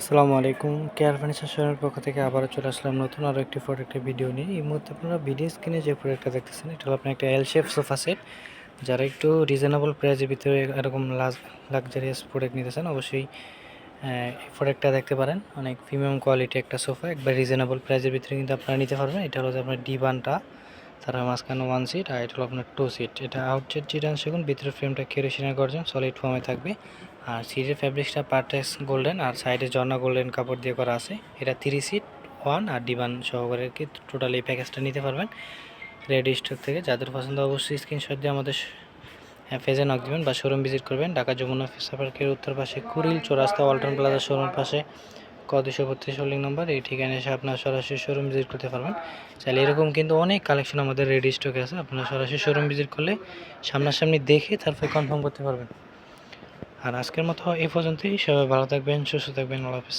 আসসালামু আলাইকুম। Care furniture পক্ষ থেকে আবারও চলে আসলাম নতুন আরও একটি প্রোডাক্টের ভিডিও নিয়ে। এই মুহূর্তে আপনারা ভিডিও স্ক্রিনে যে প্রোডাক্টটা দেখতেছেন, এটা হলো আপনার একটা এল শেপ সোফা সেট যারা একটু রিজনেবল প্রাইসের ভিতরে এরকম লাক্সারিয়াস প্রোডাক্ট নিতেছেন, অবশ্যই এই প্রোডাক্টটা দেখতে পারেন। অনেক প্রিমিয়াম কোয়ালিটি একটা সোফা একবার রিজনেবল প্রাইসের ভিতরে কিন্তু আপনারা নিতে পারবেন। এটা হলো আপনার ডিবানটা তার মাঝখানে ওয়ান সিট আর এটা হলো আপনার টু সিট এটা আউটসাইড চিটান সেগুন ভিতরের ফ্রেমটা কেরোসিনের গর্জন সলিড ফর্মে থাকবে। আর সিটের ফ্যাব্রিক্সটা পার্টেক্স গোল্ডেন আর সাইডে জর্না গোল্ডেন কাপড় দিয়ে করা আছে। এটা থ্রি সিট ওয়ান আর ডিবান সহকারে কি টোটাল এই প্যাকেজটা নিতে পারবেন। রেডি স্টক থেকে যাদের পছন্দ অবশ্যই স্ক্রিনশট দিয়ে আমাদের পেজে নক দেবেন বা শোরুম ভিজিট করবেন। ঢাকা যমুনা ফিসা পার্কের উত্তর পাশে কুড়িল চৌরাস্তা, ওয়ালটন প্লাজা শোরুম পাশে ক দুশো বত্রিশ হোল্ডিং নাম্বার, এই ঠিকানা এসে আপনার সরাসরি শোরুম ভিজিট করতে পারবেন। চাইলে এরকম কিন্তু অনেক কালেকশন আমাদের রেডি স্টকে আছে। আপনার সরাসরি শোরুম ভিজিট করলে সামনাসামনি দেখে তারপরে কনফার্ম করতে পারবেন। আর আজকের মতো এই পর্যন্তই। সবাই ভালো থাকবেন, সুস্থ থাকবেন। আল্লাহ হাফিজ।